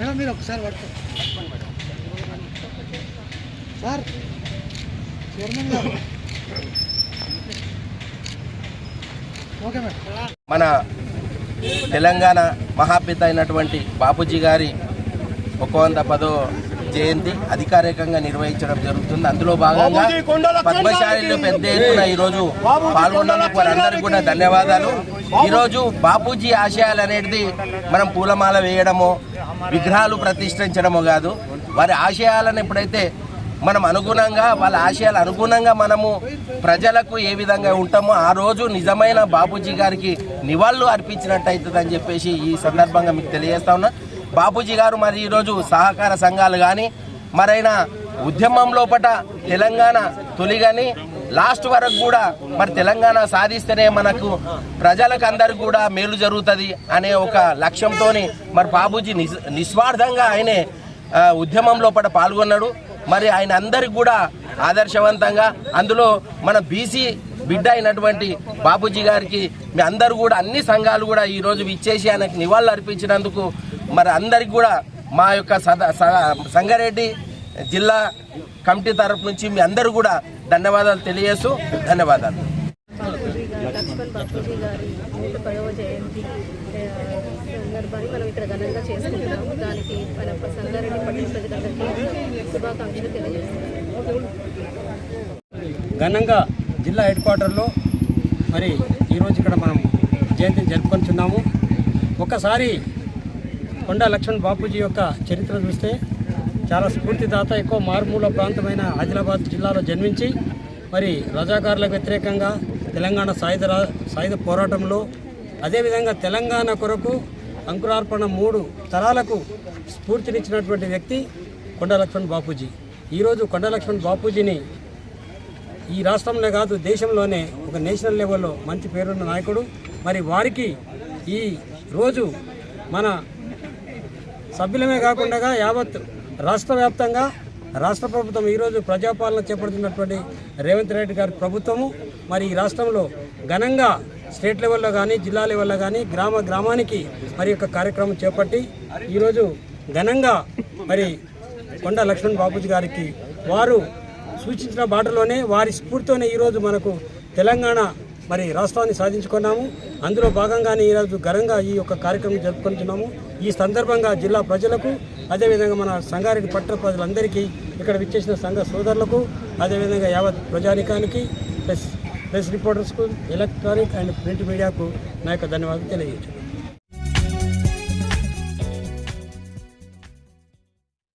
Madam మీరు ఒకసారి పట్టుకో. సార్ చైర్మన్ గారు. Okay madam. మన తెలంగాణ మహాపిత అయినటువంటి బాపూజీ గారి ఒక వంద పదో జయంతి అధికారికంగా నిర్వహించడం జరుగుతుంది. అందులో భాగంగా పద్మశాలిలు పెద్ద ఎత్తున ఈరోజు పాల్గొన్నందుకు వారందరికీ కూడా ధన్యవాదాలు. ఈరోజు బాపూజీ ఆశయాలు అనేది మనం పూలమాల వేయడమో విగ్రహాలు ప్రతిష్ఠించడమో కాదు వారి ఆశయాలను ఎప్పుడైతే మనం అనుగుణంగా వాళ్ళ ఆశయాలు అనుగుణంగా మనము ప్రజలకు ఏ విధంగా ఉంటామో ఆ రోజు నిజమైన బాపూజీ గారికి నివాళులు అర్పించినట్టు అవుతుందని చెప్పేసి ఈ సందర్భంగా మీకు తెలియజేస్తా ఉన్నా. బాపూజీ గారు మరి ఈరోజు సహకార సంఘాలు కానీ మరైనా ఉద్యమం లోపట తెలంగాణ తొలి కానీ లాస్ట్ వరకు కూడా మరి తెలంగాణ సాధిస్తేనే మనకు ప్రజలకు అందరికి కూడా మేలు జరుగుతుంది అనే ఒక లక్ష్యంతో మరి బాబూజీ నిస్ నిస్వార్థంగా ఆయనే ఆ, ఉద్యమం లోపల పాల్గొన్నాడు. మరి ఆయన అందరికి కూడా ఆదర్శవంతంగా అందులో మన బీసీ బిడ్డ అయినటువంటి బాపూజీ గారికి మీ అందరూ కూడా అన్ని సంఘాలు కూడా ఈరోజు ఇచ్చేసి ఆయనకు నివాళులు అర్పించినందుకు మరి అందరికి కూడా మా యొక్క సంగారెడ్డి జిల్లా కమిటీ తరపు నుంచి మీ అందరూ కూడా ధన్యవాదాలు తెలియజేస్తూ ధన్యవాదాలు. బాపూజీ గారి నూట పదవ జయంతి సందర్భాన్ని మనం ఇక్కడ ఘనంగా చేసుకుంటున్నాము. దానికి మన సంగారెడ్డి పట్టణ ప్రజలందరికీ శుభాకాంక్షలు తెలియజేస్తున్నాము. ఘనంగా జిల్లా హెడ్ క్వార్టర్లో మరి ఈరోజు ఇక్కడ మనం జయంతిని జరుపుకొంచున్నాము ఒకసారి కొండా లక్ష్మణ్ బాపూజీ యొక్క చరిత్ర చూస్తే చాలా స్ఫూర్తిదాత ఎక్కువ మారుమూల ప్రాంతమైన ఆదిలాబాద్ జిల్లాలో జన్మించి మరి రజాకారులకు వ్యతిరేకంగా తెలంగాణ సాయుధ రా సాయుధ పోరాటంలో అదేవిధంగా తెలంగాణ కొరకు అంకురార్పణ మూడు తరాలకు స్ఫూర్తినిచ్చినటువంటి వ్యక్తి కొండ లక్ష్మణ్ బాపూజీ. ఈరోజు కొండ లక్ష్మణ్ బాపూజీని ఈ రాష్ట్రంలో కాదు దేశంలోనే ఒక నేషనల్ లెవెల్లో మంచి పేరున్న నాయకుడు. మరి వారికి ఈ రోజు మన సభ్యులమే కాకుండా యావత్ రాష్ట్ర వ్యాప్తంగా రాష్ట్ర ప్రభుత్వం ఈరోజు ప్రజాపాలన చేపడుతున్నటువంటి రేవంత్ రెడ్డి గారి ప్రభుత్వము. మరి ఈ రాష్ట్రంలో ఘనంగా స్టేట్ లెవెల్లో కానీ జిల్లా లెవెల్లో కానీ గ్రామ గ్రామానికి మరి యొక్క కార్యక్రమం చేపట్టి ఈరోజు ఘనంగా మరి కొండ లక్ష్మణ్ బాబుజీ గారికి వారు సూచించిన బాటలోనే వారి స్ఫూర్తితోనే ఈరోజు మనకు తెలంగాణ మరి రాష్ట్రాన్ని సాధించుకున్నాము. అందులో భాగంగానే ఈరోజు ఘనంగా ఈ యొక్క కార్యక్రమం జరుపుకుంటున్నాము. ఈ సందర్భంగా జిల్లా ప్రజలకు అదేవిధంగా మన సంగారెడ్డి పట్టణ ప్రజలందరికీ ఇక్కడ విచ్చేసిన సంఘ సోదరులకు అదేవిధంగా యావత్ ప్రజానికానికి ప్రెస్ ప్రెస్ రిపోర్టర్స్కు ఎలక్ట్రానిక్ అండ్ ప్రింట్ మీడియాకు నా యొక్క ధన్యవాదాలు తెలియజేస్తున్నాను.